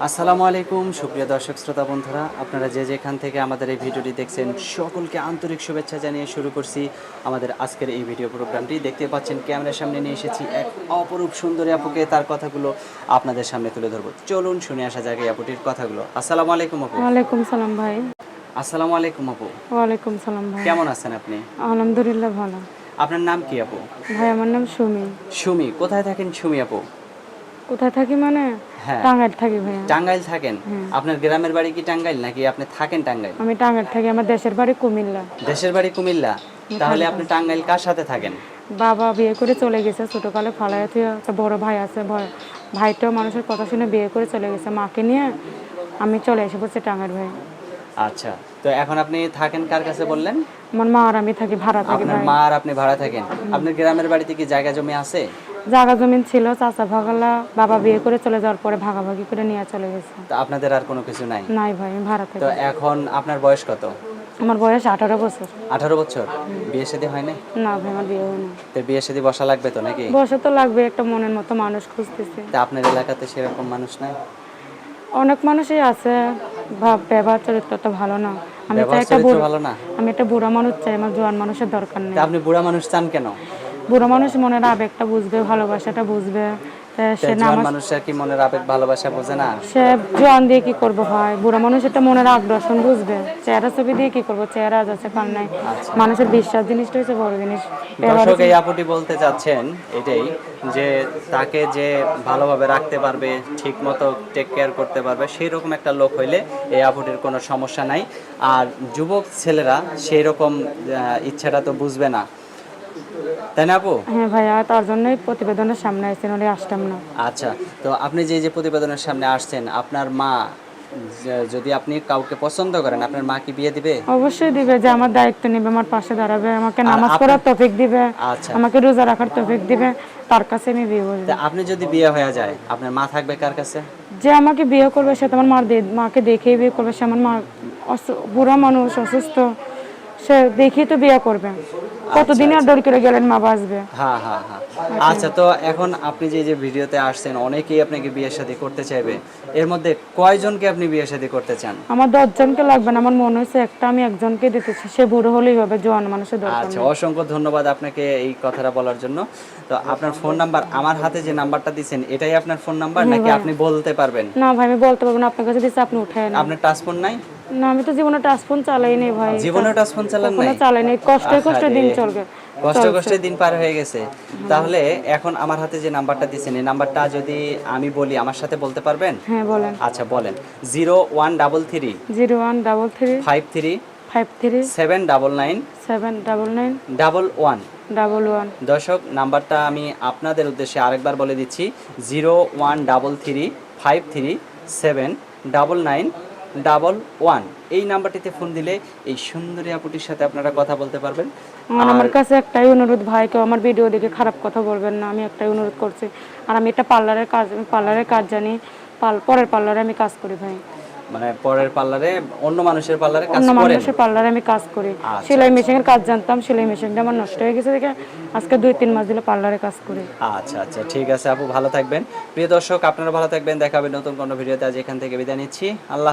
আসসালামু আলাইকুম সুপ্রিয় দর্শক শ্রোতা বন্ধুরা। আপনারা যে যেখান থেকে আমাদের এই ভিডিওটি দেখছেন সকলকে আন্তরিক শুভেচ্ছা জানিয়ে শুরু করছি আমাদের আজকের এই ভিডিও প্রোগ্রামটি। দেখতে পাচ্ছেন ক্যামেরার সামনে নিয়ে এসেছি এক অপরূপ সুন্দরী আপুকে। তার কথাগুলো আপনাদের সামনে তুলে ধরবো। চলুন শুনে আসা যাক এই আপুটির কথাগুলো। আসসালামু আলাইকুম আপু। ওয়ালাইকুম সালাম ভাই। আসসালামু আলাইকুম আপু। ওয়ালাইকুম সালাম ভাই। কেমন আছেন আপনি? আলহামদুলিল্লাহ ভালো। আপনার নাম কি আপু? ভাই আমার নাম সুমি। সুমি। কোথায় থাকেন সুমি আপু? কোথায় থাকি মানে? হ্যাঁ। টাঙ্গাইল থাকি ভাইয়া। টাঙ্গাইল থাকেন? আপনার গ্রামের বাড়ি কি টাঙ্গাইল নাকি আপনি থাকেন টাঙ্গাইল? আমি টাঙ্গাইল থাকি আমার দেশের বাড়ি কুমিল্লা। দেশের বাড়ি কুমিল্লা। তাহলে আপনি টাঙ্গাইল কার সাথে থাকেন? বাবা বিয়ে করে চলে গেছে ছোটকালে ফালাইয়া থেকে বড় ভাই আছে ভাইটাও মানুষের কথা শুনে বিয়ে করে চলে গেছে মাকে নিয়ে আমি চলে এসে পড়ছি টাঙ্গাইল ভাই। আচ্ছা তো এখন আপনি থাকেন কার কাছে বললেন? আমার মা আর আমি থাকি ভাড়া থাকি আপনার মা আর আপনি ভাড়া থাকেন। আপনার গ্রামের বাড়িতে কি জায়গা জমি আছে? জায়গা জমিন ছিল চাচা ভাগালা বাবা বিয়ে করে চলে যাওয়ার পরে ভাগাভাগি করে নিয়ে চলে গেছে। তো আপনাদের আর কোনো কিছু নাই? নাই ভাই আমি ভাড়া থাকি তো এখন আপনার বয়স কত? আমার বয়স আঠারো বছর। আঠারো বছর? বিয়ে শাদী হয় না না ভাই আমার বিয়ে হয়নি তো বিয়ে শাদী বসা লাগবে তো নাকি? বসে তো লাগবে একটা মনের মতো মানুষ খুঁজতেছে। তা আপনার এলাকাতে সেরকম মানুষ নাই? অনেক মানুষই আছে ভাব ব্যবহার চরিত্রটা ভালো না। আমি চাই একটা ভালো না? আমি একটা বুড়া মানুষ চাই আমার জোয়ান মানুষের দরকার নেই। তা আপনি বুড়া মানুষ চান কেন? বুড়ো মানুষ মনের আবেগটা বুঝবে ভালোবাসাটা বুঝবে। তা তা সে নামাজ মানুষের কি মনের আবেগ ভালোবাসা বোঝে না? সে জোয়ান দিয়ে কি করব ভাই? বুড়ো মানুষ একটা মনের আগ্রাসন বুঝবে। চেহারা ছবি দিয়ে কি করব? চেহারা আছে কাল নাই। আচ্ছা। মানুষের বিশ্বাস জিনিসটা হচ্ছে বড় জিনিস। দর্শক এই আপুটি বলতে চাচ্ছেন এটাই যে তাকে যে ভালোভাবে রাখতে পারবে ঠিক মতো টেক কেয়ার করতে পারবে সেই রকম একটা লোক হইলে এই আপুটির কোনো সমস্যা নাই। আর যুবক ছেলেরা সেই রকম ইচ্ছাটা তো বুঝবে না। তাই না আপু? হ্যাঁ ভাইয়া তার জন্যই প্রতিবেদনের সামনে আসছি নলে আসতাম না। আচ্ছা তো আপনি যে যে প্রতিবেদনের সামনে আসছেন আপনার মা যদি আপনি কাউকে পছন্দ করেন আপনার মা কি বিয়ে দিবে? অবশ্যই দিবে যে আমার দায়িত্ব নেবে আমার পাশে দাঁড়াবে আমাকে নামাজ পড়ার তৌফিক দিবে আচ্ছা। আমাকে রোজা রাখার তৌফিক দিবে তার কাছে আমি বিয়ে তা আপনি যদি বিয়ে হয়ে যায় আপনার মা থাকবে কার কাছে? যে আমাকে বিয়ে করবে সে তো আমার মার মাকে দেখেই বিয়ে করবে সে আমার মা বুড়া মানুষ অসুস্থ। সে দেখেই তো বিয়ে করবে। কতদিন আর দর করে গেলেন মা বাঁচবে? হ্যাঁ হ্যাঁ হ্যাঁ আচ্ছা তো এখন আপনি যে যে ভিডিওতে আসছেন অনেকেই আপনাকে বিয়ে শাদী করতে চাইবে। এর মধ্যে কয়জনকে আপনি বিয়ে শাদী করতে চান? আমার দশজনকে লাগবে না। আমার মনে হচ্ছে একটা আমি একজনকে দিতেছি সে বুড়ো হলেই হবে জোয়ান মানুষের দরকার আচ্ছা অসংখ্য ধন্যবাদ আপনাকে এই কথাটা বলার জন্য। তো আপনার ফোন নাম্বার আমার হাতে যে নাম্বারটা দিচ্ছেন এটাই আপনার ফোন নাম্বার নাকি আপনি বলতে পারবেন? না ভাই আমি বলতে পারব না। আপনার কাছে দিচ্ছে আপনি উঠে না আপনার টাচ ফোন নাই? না আমি তো জীবনে টাচফোন চালাই নেই ভাই। জীবনে টাচ ফোন চালান নাই? চালাই নেই। কষ্টে কষ্টে দিন চলবে। কষ্ট কষ্টে দিন পার হয়ে গেছে। তাহলে এখন আমার হাতে যে নাম্বারটা দিচ্ছেন এই নাম্বারটা যদি আমি বলি আমার সাথে বলতে পারবেন? হ্যাঁ বলেন। আচ্ছা বলেন। Zero one double three zero one double three five three five three seven double nine seven double nine double one. Double one. দর্শক নাম্বারটা আমি আপনাদের উদ্দেশ্যে আরেকবার বলে দিচ্ছি। Zero one double three five three seven double nine double one. এই নাম্বারটিতে ফোন দিলে এই সুন্দরী আপুটির সাথে আপনারা কথা বলতে পারবেন। আর আমার কাছে একটাই অনুরোধ ভাই কেউ আমার ভিডিও দেখে খারাপ কথা বলবেন না আমি একটাই অনুরোধ করছি। আর আমি এটা পার্লারের কাজ আমি পার্লারের কাজ জানি পরের পার্লারে আমি কাজ করি ভাই। মানে পরের পার্লারে অন্য মানুষের পার্লারে কাজ অন্য মানুষের পার্লারে আমি কাজ করি। আচ্ছা, সেলাই মেশিনের কাজ জানতাম সেলাই মেশিনটা আমার নষ্ট হয়ে গেছে দেখে আজকে দুই তিন মাস দিলে পার্লারে কাজ করি। আচ্ছা আচ্ছা ঠিক আছে আপু ভালো থাকবেন। প্রিয় দর্শক আপনারা ভালো থাকবেন দেখা হবে নতুন কোনো ভিডিওতে। আজ এখান থেকে বিদায় নিচ্ছি। আল্লাহ